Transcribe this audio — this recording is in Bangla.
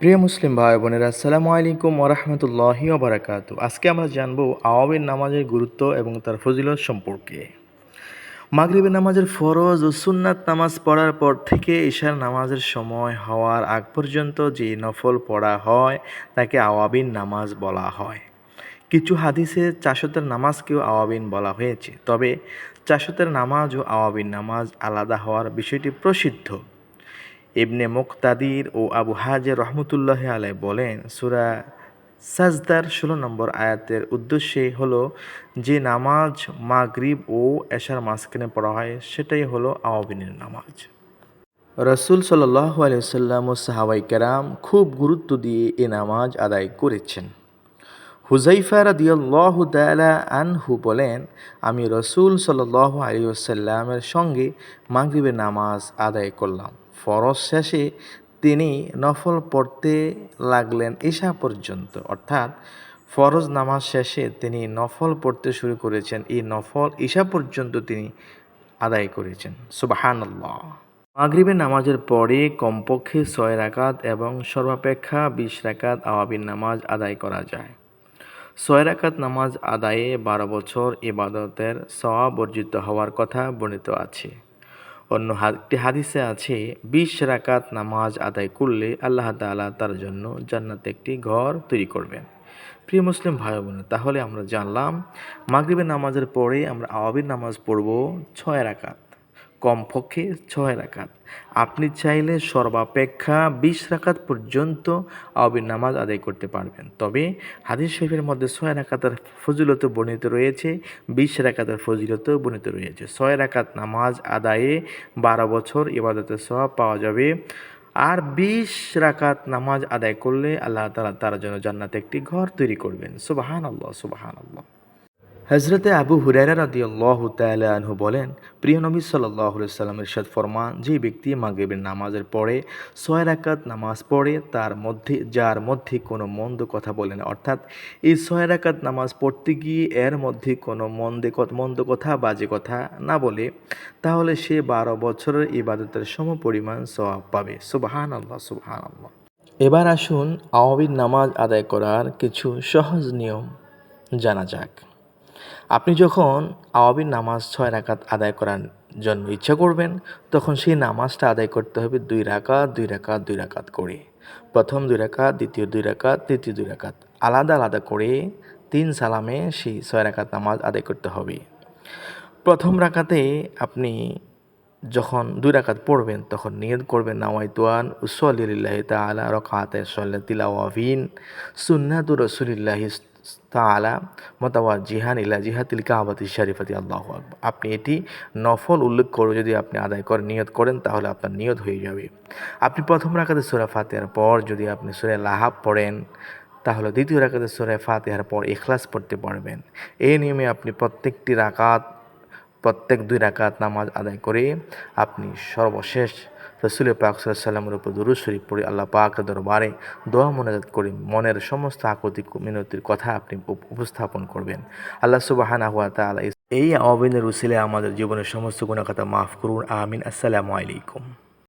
প্রিয় মুসলিম ভাই বোনেরা, আসসালামু আলাইকুম ওরহমতুল্লাহি ওবরাকাতু আজকে আমরা জানব আওয়াবিন নামাজের গুরুত্ব এবং তার ফজিলত সম্পর্কে। মাগরিবের নামাজের ফরজ ও সুন্নাত নামাজ পড়ার পর থেকে ঈশার নামাজের সময় হওয়ার আগ পর্যন্ত যে নফল পড়া হয়, তাকে আওয়াবিন নামাজ বলা হয়। কিছু হাদিসে চাষতের নামাজকেও আওয়াবিন বলা হয়েছে, তবে চাষতের নামাজ ও আওয়াবিন নামাজ আলাদা হওয়ার বিষয়টি প্রসিদ্ধ। ইবনে মুক্তাদির ও আবু হাজের রহমতুল্লাহ আলাই বলেন, সুরা সাজদার ষোলো নম্বর আয়াতের উদ্দেশ্যে হলো, যে নামাজ মাগরিব ও এশার মাঝখানে পড়া হয়, সেটাই হলো আওয়াবিনের নামাজ। রসুল সাল্লাহ আলিয়াল্লাম ও সাহাবাই কেরাম খুব গুরুত্ব দিয়ে এ নামাজ আদায় করেছেন। হুজাইফা রাদিয়াল্লাহ আনহু বলেন, আমি রসুল সাল্লাহ আলী আসাল্লামের সঙ্গে মাগরিবের নামাজ আদায় করলাম। ফরজ শেষে তিনি নফল পড়তে লাগলেন ঈশা পর্যন্ত। অর্থাৎ ফরজ নামাজ শেষে তিনি নফল পড়তে শুরু করেছেন। এই নফল ঈশা পর্যন্ত তিনি আদায় করেছেন। সুবাহান মাগরিবের নামাজের পরে কমপক্ষে ছয় রাকাত এবং সর্বাপেক্ষা বিশ রাকাত আওয়াবিন নামাজ আদায় করা যায়। ছয় রাকাত নামাজ আদায়ে বারো বছর ইবাদতের সওয়াব অর্জিত হওয়ার কথা বর্ণিত আছে। অন্য একটি হাদিসে আছে, বিশ রাকাত নামাজ আদায় করলে আল্লাহ তালা তার জন্য জান্নাতে একটি ঘর তৈরি করবেন। প্রিয় মুসলিম ভাই বোন তাহলে আমরা জানলাম, মাগরীবের নামাজের পরে আমরা আওয়াবির নামাজ পড়ব ছয় রাকাত। কমপক্ষে ছয় রাকাত। আপনি চাইলে সর্বাপেক্ষা বিশ রাকাত পর্যন্ত আওয়াবির নামাজ আদায় করতে পারবেন। তবে হাদিস শরীফের মধ্যে ছয় রাকাতের ফজিলত বর্ণিত রয়েছে, বিশ রাকাতের ফজিলত বর্ণিত রয়েছে। ছয় রাকাত নামাজ আদায়ে বারো বছর ইবাদতের সব পাওয়া যাবে। আর বিশ রাকাত নামাজ আদায় করলে আল্লাহ তালা তার জন্য জান্নাতে একটি ঘর তৈরি করবেন। সুবাহান আল্লাহ সুবাহান আল্লাহ হজরতে আবু হুরাইরা রাদি আল্লাহ আনহু বলেন, প্রিয় নবী সাল্লাহ সাল্লামের সাদ ফরমান, যে ব্যক্তি মাগরিবের নামাজের পরে ছয় রাকাত নামাজ পড়ে, তার মধ্যে, যার মধ্যে কোনো মন্দ কথা বলে না। অর্থাৎ এই ছয় রাকাত নামাজ পড়তে গিয়ে এর মধ্যে কোনো মন্দে মন্দ কথা, বাজে কথা না বলে, তাহলে সে বারো বছরের ইবাদতের সম পরিমাণ সওয়াব পাবে। সুবাহান আল্লাহ সুবাহান আল্লাহ এবার আসুন আওয়াবির নামাজ আদায় করার কিছু সহজ নিয়ম জানা যাক। আপনি যখন আওয়াবির নামাজ ছয় রাকাত আদায় করার জন্য ইচ্ছা করবেন, তখন সেই নামাজটা আদায় করতে হবে দুই রাকাত দুই রাকাত দুই রাকাত করে। প্রথম দুই রাকাত, দ্বিতীয় দুই রাকাত, তৃতীয় দুই রাকাত। আলাদা আলাদা করে তিন সালামে সেই ছয় রাকাত নামাজ আদায় করতে হবে। প্রথম রাকাতে আপনি যখন দুই রাকাত পড়বেন, তখন নিয়ত করবেন, নাওয়াইতুয়ান উসলিল্লাহ তালা রকাতে সল্লা তিলাওয়াভিন সুন্নাতু রসুলিল্লাহ তালা মতাওয়া জিহান ইলা জিহাতিল কাহাবাতি শরীফাতি, আল্লাহ আপনি এটি নফল উল্লেখ করে যদি আপনি আদায় করেন, নিয়ত করেন, তাহলে আপনার নিয়ত হয়ে যাবে। আপনি প্রথম রাখাতে সুরা ফাতেহার পর যদি আপনি সুরে লাহাব পড়েন, তাহলে দ্বিতীয় রাখাতে সুরে ফাতেহার পর এখলাস পড়তে পারবেন। এই নিয়মে আপনি প্রত্যেকটি রাকাত, প্রত্যেক দুই রাকাত নামাজ আদায় করে আপনি সর্বশেষ রসুল পাক সাল্লামের উপর দুরুদ শরীফ পড়ে আল্লাহ পাক দরবারে দোয়া মোনাজাত করে মনের সমস্ত আকতি মিনতির কথা আপনি উপস্থাপন করবেন। আল্লাহ সুবাহানা হুয়া তালা এই আবিনের উসিলে আমাদের জীবনের সমস্ত গুণাকথা মাফ করুন। আমিন। আসসালামু আলাইকুম।